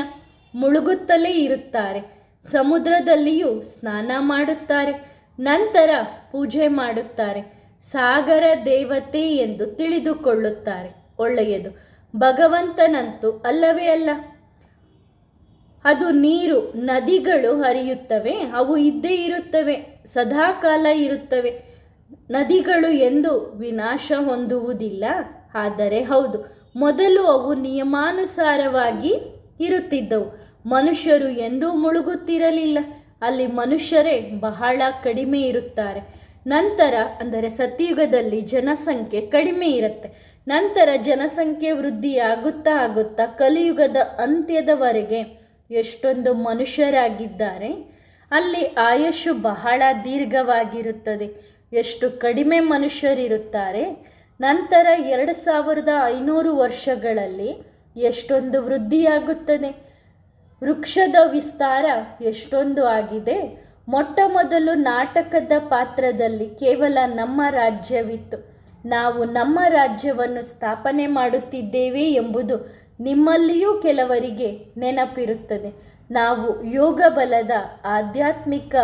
ಮುಳುಗುತ್ತಲೇ ಇರುತ್ತಾರೆ. ಸಮುದ್ರದಲ್ಲಿಯೂ ಸ್ನಾನ ಮಾಡುತ್ತಾರೆ. ನಂತರ ಪೂಜೆ ಮಾಡುತ್ತಾರೆ. ಸಾಗರ ದೇವತೆ ಎಂದು ತಿಳಿದುಕೊಳ್ಳುತ್ತಾರೆ. ಒಳ್ಳೆಯದು. ಭಗವಂತನಂತೂ ಅಲ್ಲವೇ ಅಲ್ಲ. ಅದು ನೀರು, ನದಿಗಳು ಹರಿಯುತ್ತವೆ, ಅವು ಇದ್ದೇ ಇರುತ್ತವೆ, ಸದಾಕಾಲ ಇರುತ್ತವೆ. ನದಿಗಳು ಎಂದು ವಿನಾಶ ಹೊಂದುವುದಿಲ್ಲ. ಆದರೆ ಹೌದು, ಮೊದಲು ಅವು ನಿಯಮಾನುಸಾರವಾಗಿ ಇರುತ್ತಿದ್ದವು. ಮನುಷ್ಯರು ಎಂದೂ ಮುಳುಗುತ್ತಿರಲಿಲ್ಲ. ಅಲ್ಲಿ ಮನುಷ್ಯರೇ ಬಹಳ ಕಡಿಮೆ ಇರುತ್ತಾರೆ. ನಂತರ, ಅಂದರೆ ಸತ್ಯುಗದಲ್ಲಿ ಜನಸಂಖ್ಯೆ ಕಡಿಮೆ ಇರುತ್ತೆ. ನಂತರ ಜನಸಂಖ್ಯೆ ವೃದ್ಧಿ ಆಗುತ್ತಾ ಆಗುತ್ತಾ ಕಲಿಯುಗದ ಅಂತ್ಯದವರೆಗೆ ಎಷ್ಟೊಂದು ಮನುಷ್ಯರಾಗಿದ್ದಾರೆ, ಅಲ್ಲಿ ಆಯುಷ್ಯು ಬಹಳ ದೀರ್ಘವಾಗಿರುತ್ತದೆ. ಎಷ್ಟು ಕಡಿಮೆ ಮನುಷ್ಯರಿರುತ್ತಾರೆ, ನಂತರ ಎರಡು ಸಾವಿರದ ಐನೂರು ವರ್ಷಗಳಲ್ಲಿ ಎಷ್ಟೊಂದು ವೃದ್ಧಿಯಾಗುತ್ತದೆ. ವೃಕ್ಷದ ವಿಸ್ತಾರ ಎಷ್ಟೊಂದು ಆಗಿದೆ. ಮೊಟ್ಟ ಮೊದಲು ನಾಟಕದ ಪಾತ್ರದಲ್ಲಿ ಕೇವಲ ನಮ್ಮ ರಾಜ್ಯವಿತ್ತು. ನಾವು ನಮ್ಮ ರಾಜ್ಯವನ್ನು ಸ್ಥಾಪನೆ ಮಾಡುತ್ತಿದ್ದೇವೆ ಎಂಬುದು ನಿಮ್ಮಲ್ಲಿಯೂ ಕೆಲವರಿಗೆ ನೆನಪಿರುತ್ತದೆ. ನಾವು ಯೋಗ ಬಲದ ಆಧ್ಯಾತ್ಮಿಕ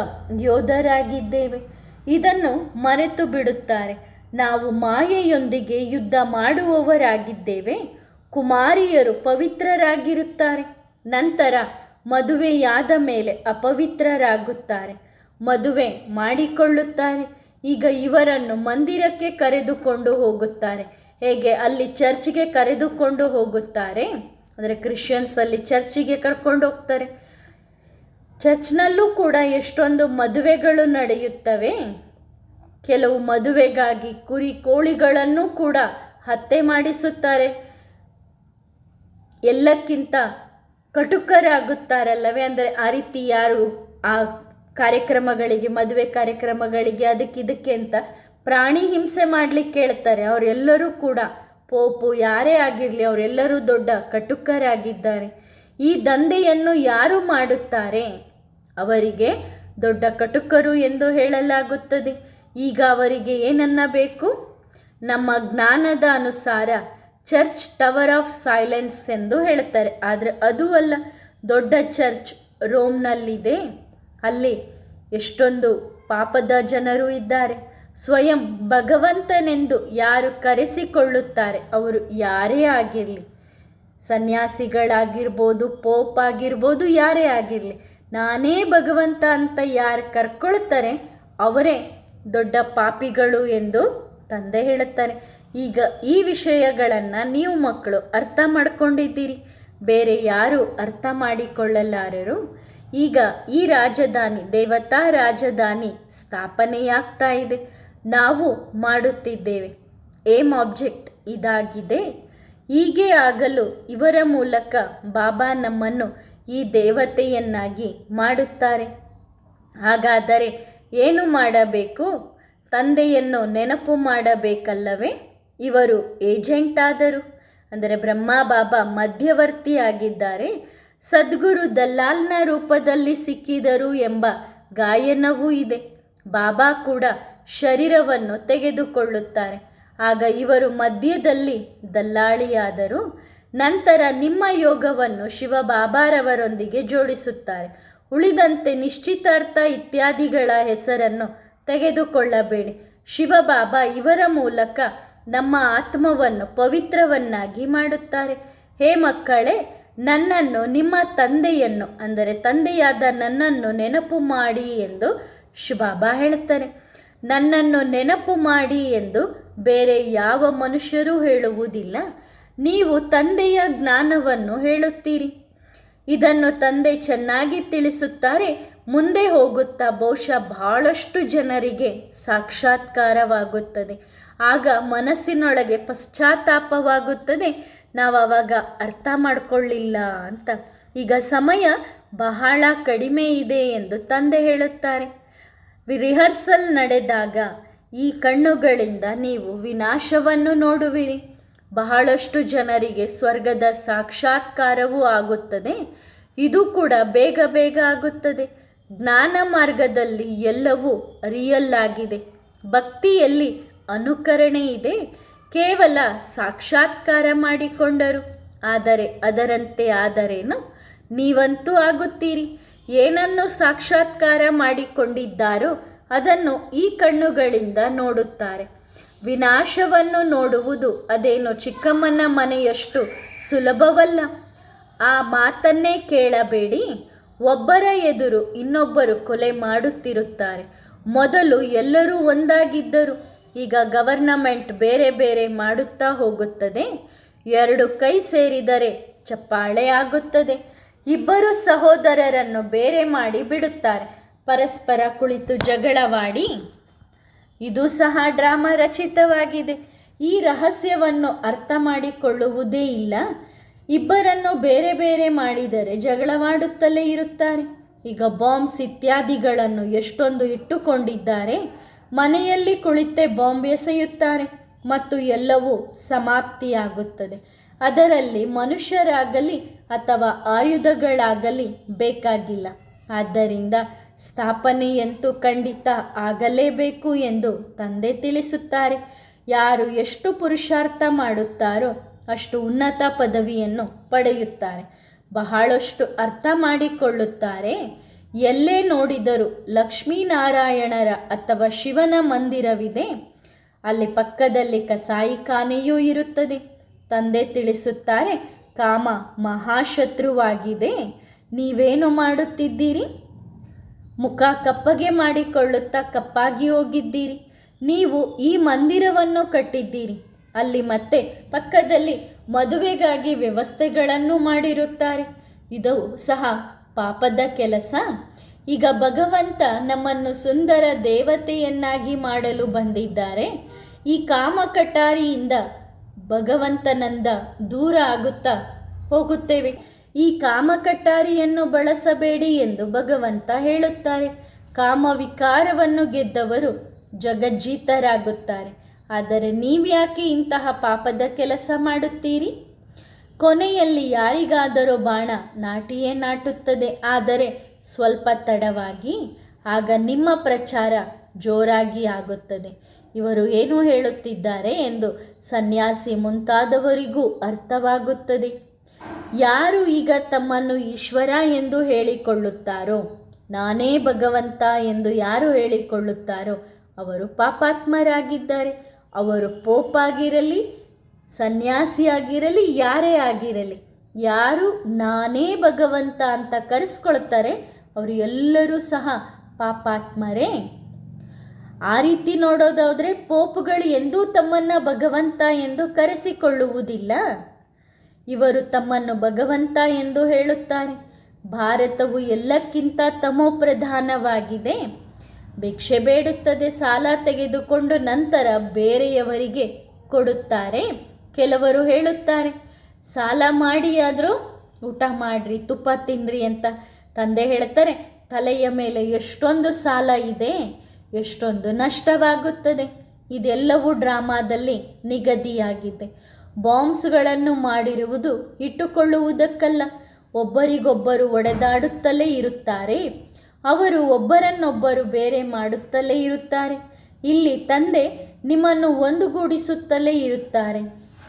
ಯೋಧರಾಗಿದ್ದೇವೆ. ಇದನ್ನು ಮರೆತು ಬಿಡುತ್ತಾರೆ. ನಾವು ಮಾಯೆಯೊಂದಿಗೆ ಯುದ್ಧ ಮಾಡುವವರಾಗಿದ್ದೇವೆ. ಕುಮಾರಿಯರು ಪವಿತ್ರರಾಗಿರುತ್ತಾರೆ. ನಂತರ ಮದುವೆಯಾದ ಮೇಲೆ ಅಪವಿತ್ರರಾಗುತ್ತಾರೆ. ಮದುವೆ ಮಾಡಿಕೊಳ್ಳುತ್ತಾರೆ. ಈಗ ಇವರನ್ನು ಮಂದಿರಕ್ಕೆ ಕರೆದುಕೊಂಡು ಹೋಗುತ್ತಾರೆ. ಹೇಗೆ ಅಲ್ಲಿ ಚರ್ಚ್ಗೆ ಕರೆದುಕೊಂಡು ಹೋಗುತ್ತಾರೆ? ಅಂದರೆ ಕ್ರಿಶ್ಚಿಯನ್ಸ್ ಅಲ್ಲಿ ಚರ್ಚಿಗೆ ಕರ್ಕೊಂಡು ಹೋಗ್ತಾರೆ. ಚರ್ಚ್ನಲ್ಲೂ ಕೂಡ ಎಷ್ಟೊಂದು ಮದುವೆಗಳು ನಡೆಯುತ್ತವೆ. ಕೆಲವು ಮದುವೆಗಾಗಿ ಕುರಿ ಕೋಳಿಗಳನ್ನು ಕೂಡ ಹತ್ಯೆ ಮಾಡಿಸುತ್ತಾರೆ. ಎಲ್ಲಕ್ಕಿಂತ ಕಟುಕರಾಗುತ್ತಾರಲ್ಲವೇ? ಅಂದರೆ ಆ ರೀತಿ ಯಾರು? ಆ ಕಾರ್ಯಕ್ರಮಗಳಿಗೆ, ಮದುವೆ ಕಾರ್ಯಕ್ರಮಗಳಿಗೆ, ಅದಕ್ಕೆ ಇದಕ್ಕೆ ಅಂತ ಪ್ರಾಣಿ ಹಿಂಸೆ ಮಾಡಲಿಕ್ಕೆ ಕೇಳ್ತಾರೆ. ಅವರೆಲ್ಲರೂ ಕೂಡ ಪೋಪು, ಯಾರೇ ಆಗಿರಲಿ ಅವರೆಲ್ಲರೂ ದೊಡ್ಡ ಕಟುಕರಾಗಿದ್ದಾರೆ ಈ ದಂಧೆಯನ್ನು ಯಾರು ಮಾಡುತ್ತಾರೆ? ಅವರಿಗೆ ದೊಡ್ಡ ಕಟುಕರು ಎಂದು ಹೇಳಲಾಗುತ್ತದೆ. ಈಗ ಅವರಿಗೆ ಏನನ್ನಬೇಕು? ನಮ್ಮ ಜ್ಞಾನದ ಅನುಸಾರ ಚರ್ಚ್ ಟವರ್ ಆಫ್ ಸೈಲೆನ್ಸ್ ಎಂದು ಹೇಳ್ತಾರೆ. ಆದರೆ ಅದು ಅಲ್ಲ, ದೊಡ್ಡ ಚರ್ಚ್ ರೋಮ್ನಲ್ಲಿದೆ. ಅಲ್ಲಿ ಎಷ್ಟೊಂದು ಪಾಪದ ಜನರು ಇದ್ದಾರೆ. ಸ್ವಯಂ ಭಗವಂತನೆಂದು ಯಾರು ಕರೆಸಿಕೊಳ್ಳುತ್ತಾರೆ ಅವರು ಯಾರೇ ಆಗಿರಲಿ. ಸನ್ಯಾಸಿಗಳಾಗಿರ್ಬೋದು ಪೋಪ್ ಆಗಿರ್ಬೋದು ಯಾರೇ ಆಗಿರಲಿ, ನಾನೇ ಭಗವಂತ ಅಂತ ಯಾರು ಕರ್ಕೊಳ್ತಾರೆ ಅವರೇ ದೊಡ್ಡ ಪಾಪಿಗಳು ಎಂದು ತಂದೆ ಹೇಳುತ್ತಾರೆ. ಈಗ ಈ ವಿಷಯಗಳನ್ನು ನೀವು ಮಕ್ಕಳು ಅರ್ಥ ಮಾಡಿಕೊಂಡಿದ್ದೀರಿ. ಬೇರೆ ಯಾರು ಅರ್ಥ ಮಾಡಿಕೊಳ್ಳಲಾರರು? ಈಗ ಈ ರಾಜಧಾನಿ, ದೇವತಾ ರಾಜಧಾನಿ ಸ್ಥಾಪನೆಯಾಗ್ತಾ ಇದೆ. ನಾವು ಮಾಡುತ್ತಿದ್ದೇವೆ. ಏಮ್ ಆಬ್ಜೆಕ್ಟ್ ಇದಾಗಿದೆ. ಹೀಗೆ ಆಗಲು ಇವರ ಮೂಲಕ ಬಾಬಾ ನಮ್ಮನ್ನು ಈ ದೇವತೆಯನ್ನಾಗಿ ಮಾಡುತ್ತಾರೆ. ಹಾಗಾದರೆ ಏನು ಮಾಡಬೇಕು? ತಂದೆಯನ್ನು ನೆನಪು ಮಾಡಬೇಕಲ್ಲವೇ? ಇವರು ಏಜೆಂಟ್ ಆದರು. ಅಂದರೆ ಬ್ರಹ್ಮ ಬಾಬಾ ಮಧ್ಯವರ್ತಿಯಾಗಿದ್ದಾರೆ. ಸದ್ಗುರು ದಲ್ಲಾಲ್ನ ರೂಪದಲ್ಲಿ ಸಿಕ್ಕಿದರು ಎಂಬ ಗಾಯನವೂ ಇದೆ. ಬಾಬಾ ಕೂಡ ಶರೀರವನ್ನು ತೆಗೆದುಕೊಳ್ಳುತ್ತಾರೆ. ಆಗ ಇವರು ಮಧ್ಯದಲ್ಲಿ ದಲ್ಲಾಳಿಯಾದರು. ನಂತರ ನಿಮ್ಮ ಯೋಗವನ್ನು ಶಿವಬಾಬಾರವರೊಂದಿಗೆ ಜೋಡಿಸುತ್ತಾರೆ. ಉಳಿದಂತೆ ನಿಶ್ಚಿತಾರ್ಥ ಇತ್ಯಾದಿಗಳ ಹೆಸರನ್ನು ತೆಗೆದುಕೊಳ್ಳಬೇಡಿ. ಶಿವಬಾಬಾ ಇವರ ಮೂಲಕ ನಮ್ಮ ಆತ್ಮವನ್ನು ಪವಿತ್ರವನ್ನಾಗಿ ಮಾಡುತ್ತಾರೆ. ಹೇ ಮಕ್ಕಳೇ, ನನ್ನನ್ನು ನಿಮ್ಮ ತಂದೆಯನ್ನು, ಅಂದರೆ ತಂದೆಯಾದ ನನ್ನನ್ನು ನೆನಪು ಮಾಡಿ ಎಂದು ಶಿವಬಾಬಾ ಹೇಳುತ್ತಾರೆ. ನನ್ನನ್ನು ನೆನಪು ಮಾಡಿ ಎಂದು ಬೇರೆ ಯಾವ ಮನುಷ್ಯರೂ ಹೇಳುವುದಿಲ್ಲ. ನೀವು ತಂದೆಯ ಜ್ಞಾನವನ್ನು ಹೇಳುತ್ತೀರಿ. ಇದನ್ನು ತಂದೆ ಚೆನ್ನಾಗಿ ತಿಳಿಸುತ್ತಾರೆ, ಮುಂದೆ ಹೋಗುತ್ತಾ ಬಹುಶಃ ಬಹಳಷ್ಟು ಜನರಿಗೆ ಸಾಕ್ಷಾತ್ಕಾರವಾಗುತ್ತದೆ. ಆಗ ಮನಸ್ಸಿನೊಳಗೆ ಪಶ್ಚಾತ್ತಾಪವಾಗುತ್ತದೆ. ನಾವು ಆವಾಗ ಅರ್ಥ ಮಾಡಿಕೊಳ್ಳಿಲ್ಲ ಅಂತ. ಈಗ ಸಮಯ ಬಹಳ ಕಡಿಮೆ ಇದೆ ಎಂದು ತಂದೆ ಹೇಳುತ್ತಾರೆ. ರಿಹರ್ಸಲ್ ನಡೆದಾಗ ಈ ಕಣ್ಣುಗಳಿಂದ ನೀವು ವಿನಾಶವನ್ನು ನೋಡುವಿರಿ. ಬಹಳಷ್ಟು ಜನರಿಗೆ ಸ್ವರ್ಗದ ಸಾಕ್ಷಾತ್ಕಾರವೂ ಆಗುತ್ತದೆ. ಇದು ಕೂಡ ಬೇಗ ಬೇಗ ಆಗುತ್ತದೆ. ಜ್ಞಾನ ಮಾರ್ಗದಲ್ಲಿ ಎಲ್ಲವೂ ರಿಯಲ್ ಆಗಿದೆ. ಭಕ್ತಿಯಲ್ಲಿ ಅನುಕರಣೆ ಇದೆ. ಕೇವಲ ಸಾಕ್ಷಾತ್ಕಾರ ಮಾಡಿಕೊಂಡರು. ಆದರೆ ಅದರಂತೆ ಆದರೇನು? ನೀವಂತೂ ಆಗುತ್ತೀರಿ. ಏನನ್ನು ಸಾಕ್ಷಾತ್ಕಾರ ಮಾಡಿಕೊಂಡಿದ್ದಾರೋ ಅದನ್ನು ಈ ಕಣ್ಣುಗಳಿಂದ ನೋಡುತ್ತಾರೆ. ವಿನಾಶವನ್ನು ನೋಡುವುದು ಅದೇನು ಚಿಕ್ಕಮ್ಮನ ಮನೆಯಷ್ಟು ಸುಲಭವಲ್ಲ. ಆ ಮಾತನ್ನೇ ಕೇಳಬೇಡಿ. ಒಬ್ಬರ ಎದುರು ಇನ್ನೊಬ್ಬರು ಕೊಲೆ ಮಾಡುತ್ತಿರುತ್ತಾರೆ. ಮೊದಲು ಎಲ್ಲರೂ ಒಂದಾಗಿದ್ದರು. ಈಗ ಗವರ್ನಮೆಂಟ್ ಬೇರೆ ಬೇರೆ ಮಾಡುತ್ತಾ ಹೋಗುತ್ತದೆ. ಎರಡು ಕೈ ಸೇರಿದರೆ ಚಪ್ಪಾಳೆ ಆಗುತ್ತದೆ. ಇಬ್ಬರು ಸಹೋದರರನ್ನು ಬೇರೆ ಮಾಡಿ ಬಿಡುತ್ತಾರೆ. ಪರಸ್ಪರ ಕುಳಿತು ಜಗಳವಾಡಿ, ಇದು ಸಹ ಡ್ರಾಮಾ ರಚಿತವಾಗಿದೆ. ಈ ರಹಸ್ಯವನ್ನು ಅರ್ಥ ಮಾಡಿಕೊಳ್ಳುವುದೇ ಇಲ್ಲ. ಇಬ್ಬರನ್ನು ಬೇರೆ ಬೇರೆ ಮಾಡಿದರೆ ಜಗಳವಾಡುತ್ತಲೇ ಇರುತ್ತಾರೆ. ಈಗ ಬಾಂಬ್ಸ್ ಇತ್ಯಾದಿಗಳನ್ನು ಎಷ್ಟೊಂದು ಇಟ್ಟುಕೊಂಡಿದ್ದಾರೆ. ಮನೆಯಲ್ಲಿ ಕುಳಿತೇ ಬಾಂಬ್ ಎಸೆಯುತ್ತಾರೆ ಮತ್ತು ಎಲ್ಲವೂ ಸಮಾಪ್ತಿಯಾಗುತ್ತದೆ. ಅದರಲ್ಲಿ ಮನುಷ್ಯರಾಗಲಿ ಅಥವಾ ಆಯುಧಗಳಾಗಲಿ ಬೇಕಾಗಿಲ್ಲ. ಆದ್ದರಿಂದ ಸ್ಥಾಪನೆಯಂತೂ ಖಂಡಿತ ಆಗಲೇಬೇಕು ಎಂದು ತಂದೆ ತಿಳಿಸುತ್ತಾರೆ. ಯಾರು ಎಷ್ಟು ಪುರುಷಾರ್ಥ ಮಾಡುತ್ತಾರೋ ಅಷ್ಟು ಉನ್ನತ ಪದವಿಯನ್ನು ಪಡೆಯುತ್ತಾರೆ. ಬಹಳಷ್ಟು ಅರ್ಥ ಮಾಡಿಕೊಳ್ಳುತ್ತಾರೆ. ಎಲ್ಲೇ ನೋಡಿದರೂ ಲಕ್ಷ್ಮೀನಾರಾಯಣರ ಅಥವಾ ಶಿವನ ಮಂದಿರವಿದೆ. ಅಲ್ಲಿ ಪಕ್ಕದಲ್ಲಿ ಕಸಾಯಿಖಾನೆಯೂ ಇರುತ್ತದೆ. ತಂದೆ ತಿಳಿಸುತ್ತಾರೆ ಕಾಮ ಮಹಾಶತ್ರುವಾಗಿದೆ. ನೀವೇನು ಮಾಡುತ್ತಿದ್ದೀರಿ? ಮುಖ ಕಪ್ಪಗೆ ಮಾಡಿಕೊಳ್ಳುತ್ತಾ ಕಪ್ಪಾಗಿ ಹೋಗಿದ್ದೀರಿ. ನೀವು ಈ ಮಂದಿರವನ್ನು ಕಟ್ಟಿದ್ದೀರಿ. ಅಲ್ಲಿ ಮತ್ತೆ ಪಕ್ಕದಲ್ಲಿ ಮದುವೆಗಾಗಿ ವ್ಯವಸ್ಥೆಗಳನ್ನು ಮಾಡಿರುತ್ತಾರೆ. ಇದು ಸಹ ಪಾಪದ ಕೆಲಸ. ಈಗ ಭಗವಂತ ನಮ್ಮನ್ನು ಸುಂದರ ದೇವತೆಯನ್ನಾಗಿ ಮಾಡಲು ಬಂದಿದ್ದಾರೆ. ಈ ಕಾಮ ಕಟಾರಿಯಿಂದ ಭಗವಂತನಿಂದ ದೂರ ಆಗುತ್ತಾ ಹೋಗುತ್ತೇವೆ. ಈ ಕಾಮ ಕಟ್ಟಾರಿಯನ್ನು ಬಳಸಬೇಡಿ ಎಂದು ಭಗವಂತ ಹೇಳುತ್ತಾರೆ. ಕಾಮವಿಕಾರವನ್ನು ಗೆದ್ದವರು ಜಗಜ್ಜೀತರಾಗುತ್ತಾರೆ. ಆದರೆ ನೀವ್ಯಾಕೆ ಇಂತಹ ಪಾಪದ ಕೆಲಸ ಮಾಡುತ್ತೀರಿ? ಕೊನೆಯಲ್ಲಿ ಯಾರಿಗಾದರೂ ಬಾಣ ನಾಟಿಯೇ ನಾಟುತ್ತದೆ. ಆದರೆ ಸ್ವಲ್ಪ ತಡವಾಗಿ ಆಗ ನಿಮ್ಮ ಪ್ರಚಾರ ಜೋರಾಗಿ ಆಗುತ್ತದೆ. ಇವರು ಏನು ಹೇಳುತ್ತಿದ್ದಾರೆ ಎಂದು ಸನ್ಯಾಸಿ ಮುಂತಾದವರಿಗೂ ಅರ್ಥವಾಗುತ್ತದೆ. ಯಾರು ಈಗ ತಮ್ಮನ್ನು ಈಶ್ವರ ಎಂದು ಹೇಳಿಕೊಳ್ಳುತ್ತಾರೋ, ನಾನೇ ಭಗವಂತ ಎಂದು ಯಾರು ಹೇಳಿಕೊಳ್ಳುತ್ತಾರೋ, ಅವರು ಪಾಪಾತ್ಮರಾಗಿದ್ದಾರೆ. ಅವರು ಪೋಪಾಗಿರಲಿ, ಸನ್ಯಾಸಿಯಾಗಿರಲಿ, ಯಾರೇ ಆಗಿರಲಿ, ಯಾರು ನಾನೇ ಭಗವಂತ ಅಂತ ಕರೆಸ್ಕೊಳ್ತಾರೆ, ಅವರು ಎಲ್ಲರೂ ಸಹ ಪಾಪಾತ್ಮರೇ. ಆ ರೀತಿ ನೋಡೋದಾದರೆ ಪೋಪ್ಗಳು ಎಂದೂ ತಮ್ಮನ್ನು ಭಗವಂತ ಎಂದು ಕರೆಸಿಕೊಳ್ಳುವುದಿಲ್ಲ. ಇವರು ತಮ್ಮನ್ನು ಭಗವಂತ ಎಂದು ಹೇಳುತ್ತಾರೆ. ಭಾರತವು ಎಲ್ಲಕ್ಕಿಂತ ತಮೋಪ್ರಧಾನವಾಗಿದೆ ಭಿಕ್ಷೆ ಬೇಡುತ್ತದೆ, ಸಾಲ ತೆಗೆದುಕೊಂಡು ನಂತರ ಬೇರೆಯವರಿಗೆ ಕೊಡುತ್ತಾರೆ, ಕೆಲವರು ಹೇಳುತ್ತಾರೆ. ಸಾಲ ಮಾಡಿಯಾದರೂ ಊಟ ಮಾಡ್ರಿ, ತುಪ್ಪ ತಿನ್ರಿ ಅಂತ ತಂದೆ ಹೇಳ್ತಾರೆ. ತಲೆಯ ಮೇಲೆ ಎಷ್ಟೊಂದು ಸಾಲ ಇದೆ. ಎಷ್ಟೊಂದು ನಷ್ಟವಾಗುತ್ತದೆ. ಇದೆಲ್ಲವೂ ಡ್ರಾಮಾದಲ್ಲಿ ನಿಗದಿಯಾಗಿದೆ. ಬಾಂಬ್ಸ್ಗಳನ್ನು ಮಾಡಿರುವುದು ಇಟ್ಟುಕೊಳ್ಳುವುದಕ್ಕಲ್ಲ. ಒಬ್ಬರಿಗೊಬ್ಬರು ಒಡೆದಾಡುತ್ತಲೇ ಇರುತ್ತಾರೆ. ಅವರು ಒಬ್ಬರನ್ನೊಬ್ಬರು ಬೇರೆ ಮಾಡುತ್ತಲೇ ಇರುತ್ತಾರೆ. ಇಲ್ಲಿ ತಂದೆ ನಿಮ್ಮನ್ನು ಒಂದುಗೂಡಿಸುತ್ತಲೇ ಇರುತ್ತಾರೆ.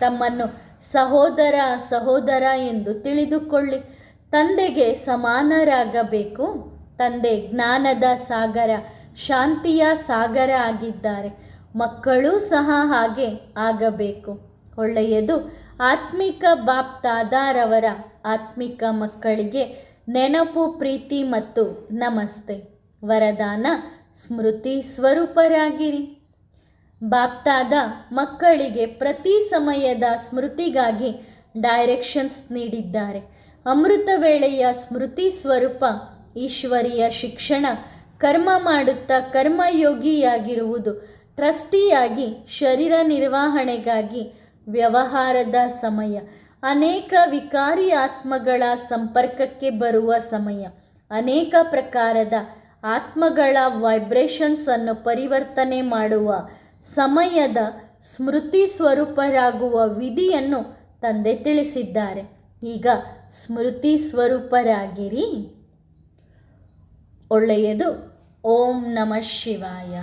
ತಮ್ಮನ್ನು ಸಹೋದರ ಸಹೋದರ ಎಂದು ತಿಳಿದುಕೊಳ್ಳಿ. ತಂದೆಗೆ ಸಮಾನರಾಗಬೇಕು. ತಂದೆ ಜ್ಞಾನದ ಸಾಗರ ಶಾಂತಿಯ ಸಾಗರ ಆಗಿದ್ದಾರೆ. ಮಕ್ಕಳೂ ಸಹ ಹಾಗೆ ಆಗಬೇಕು. ಒಳ್ಳೆಯದು, ಆತ್ಮಿಕ ಬಾಪ್ ದಾದಾರವರ ಆತ್ಮಿಕ ಮಕ್ಕಳಿಗೆ ನೆನಪು, ಪ್ರೀತಿ ಮತ್ತು ನಮಸ್ತೆ. ವರದಾನ, ಸ್ಮೃತಿ ಸ್ವರೂಪರಾಗಿರಿ. ಬಾಪ್ತಾದ ಮಕ್ಕಳಿಗೆ ಪ್ರತಿ ಸಮಯದ ಸ್ಮೃತಿಗಾಗಿ ಡೈರೆಕ್ಷನ್ಸ್ ನೀಡಿದ್ದಾರೆ. ಅಮೃತ ವೇಳೆಯ ಸ್ಮೃತಿ ಸ್ವರೂಪ, ಈಶ್ವರಿಯ ಶಿಕ್ಷಣ ಕರ್ಮ ಮಾಡುತ್ತಾ ಕರ್ಮಯೋಗಿಯಾಗಿರುವುದು ಟ್ರಸ್ಟಿಯಾಗಿ ಶರೀರ ನಿರ್ವಹಣೆಗಾಗಿ ವ್ಯವಹಾರದ ಸಮಯ. ಅನೇಕ ವಿಕಾರಿ ಆತ್ಮಗಳ ಸಂಪರ್ಕಕ್ಕೆ ಬರುವ ಸಮಯ. ಅನೇಕ ಪ್ರಕಾರದ ಆತ್ಮಗಳ ವೈಬ್ರೇಷನ್ಸನ್ನು ಪರಿವರ್ತನೆ ಮಾಡುವ ಸಮಯದ ಸ್ಮೃತಿ ಸ್ವರೂಪರಾಗುವ ವಿಧಿಯನ್ನು ತಂದೆ ತಿಳಿಸಿದ್ದಾರೆ. ಈಗ ಸ್ಮೃತಿ ಸ್ವರೂಪರಾಗಿರಿ. ಒಳ್ಳೆಯದು. ಓಂ ನಮಃ ಶಿವಾಯ